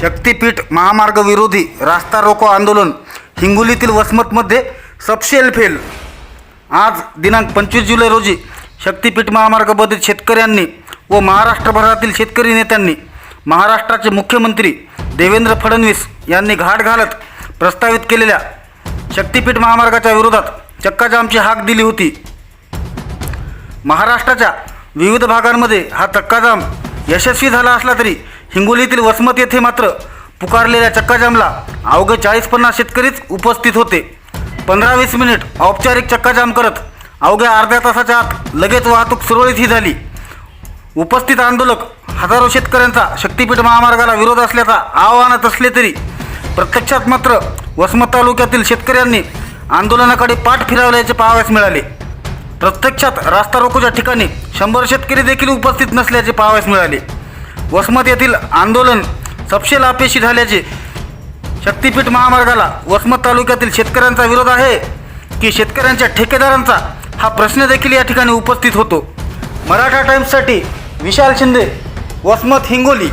शक्तीपीठ महामार्ग विरोधी रास्ता रोको आंदोलन हिंगोलीतील वसमतमध्ये सपशेल फेल. आज दिनांक पंचवीस जुलै रोजी शक्तीपीठ महामार्गाबद्दल शेतकऱ्यांनी व महाराष्ट्रभरातील शेतकरी नेत्यांनी महाराष्ट्राचे मुख्यमंत्री देवेंद्र फडणवीस यांनी घाट घालत प्रस्तावित केलेल्या शक्तीपीठ महामार्गाच्या विरोधात चक्काजामची हाक दिली होती. महाराष्ट्राच्या विविध भागांमध्ये हा चक्काजाम यशस्वी झाला असला तरी हिंगोलीतील वसमत येथे मात्र पुकारलेल्या चक्काजामला अवघे चाळीस पन्नास शेतकरीच उपस्थित होते. पंधरा वीस मिनिट औपचारिक चक्काजाम करत अवघ्या अर्ध्या तासाच्या आत लगेच वाहतूक सुरळीत ही झाली. उपस्थित आंदोलक हजारो शेतकऱ्यांचा शक्तीपीठ महामार्गाला विरोध असल्याचा आव्हानात असले तरी प्रत्यक्षात मात्र वसमत तालुक्यातील शेतकऱ्यांनी आंदोलनाकडे पाठ फिरवल्याचे पाहावयास मिळाले. प्रत्यक्षात रास्ता रोकोच्या ठिकाणी शंभर शेतकरी देखील उपस्थित नसल्याचे पाहावयास मिळाले. वसमत येथील आंदोलन सपशेल अपेशी झाल्याचे शक्तीपीठ महामार्गाला वसमत तालुक्यातील शेतकऱ्यांचा विरोध आहे की शेतकऱ्यांच्या ठेकेदारांचा हा प्रश्न देखील या ठिकाणी उपस्थित होतो. मराठा टाइम्ससाठी विशाल शिंदे वसमत हिंगोली.